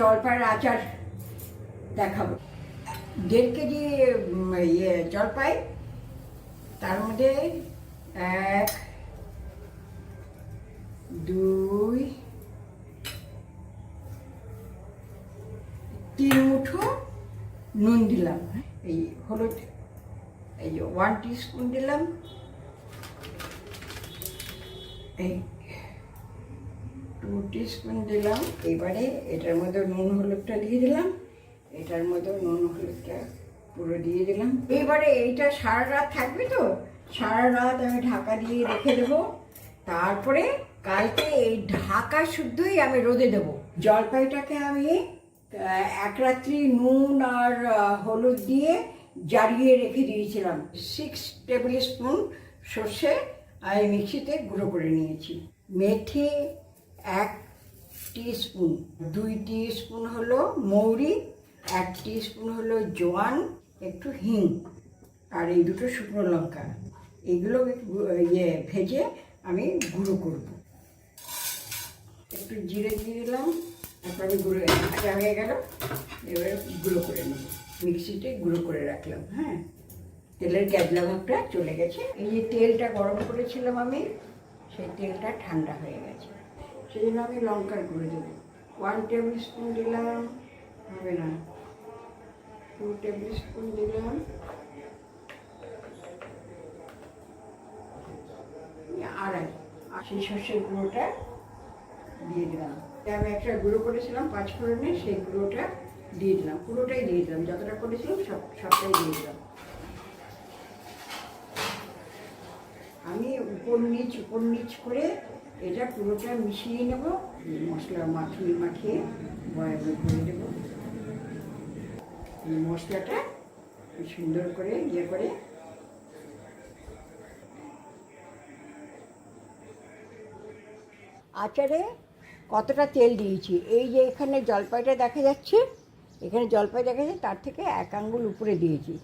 জলপাইয়ের আচার দেখাবো। দেড় কেজি ইয়ে জলপাই, তার মধ্যে এক, দুই, তিন মুঠো নুন দিলাম। এই হলুদ, এই ওয়ান স্পুন দিলাম। এই টু স্পুন দিলাম। এবারে এটার মধ্যে নুন, হলুদটা দিয়ে দিলাম। এটার মধ্যে নুন, হলুদটা পুরো দিয়ে দিলাম। এবারে এইটা সারা রাত থাকবে তো? সারা রাত আমি ঢাকা দিয়ে রেখে দেবো। তারপরে কালকে এই ঢাকা শুদ্ধই আমি রোদে দেবো। জলপাইটাকে আমি এক রাত্রি নুন আর হলুদ দিয়ে জারিয়ে রেখে দিয়েছিলাম। সিক্স টেবিল স্পুন সর্ষে আমি মিক্সিতে গুঁড়ো করে নিয়েছি। মেথি এক স্পুন দুই স্পুন হলো মৌরি, এক স্পুন হলো জোয়ান, একটু হিং আর এই দুটো শুকনো লঙ্কা। এগুলো ইয়ে ভেজে আমি গুঁড়ো করব। একটু জিরে দিয়ে দিলাম, তারপর আমি গুঁড়ো, ভাজা হয়ে গেল, এবারে গুঁড়ো করে নেব। মিক্সিতে গুঁড়ো করে রাখলাম হ্যাঁ। তেলের গ্যাবলা ভাবটা চলে গেছে। এই যে তেলটা গরম করেছিলাম আমি, সেই তেলটা ঠান্ডা হয়ে গেছে। সেই জন্য আমি লঙ্কার গুঁড়ো দেবো ওয়ান টেবিল স্পুন দিলাম, হবে না। টু টেবিল স্পুন দিলাম। আড়াই। আর সেই সর্ষের গুঁড়োটা দিয়ে দিলাম। আমি একটা গুঁড়ো করেছিলাম, পাঁচ ফোড়নে, সেই গুঁড়োটা দিয়ে দিলাম। পুরোটাই দিয়ে দিলাম। যতটা করেছিলাম, সব, সবটাই দিয়ে দিলাম আমি উপর নিচ উপর নিচ করে এটা পুরোটা মিশিয়ে নেব, মশলা মাখিয়ে মাখিয়ে বয়ামে করে দেবো এই মশলাটা সুন্দর করে ইয়ে করে আচারে কতটা তেল দিয়েছি? এই যে এখানে জলপাইটা দেখা যাচ্ছে, এখানে জলপাই দেখা যাচ্ছে, তার থেকে এক আঙ্গুল উপরে দিয়েছি।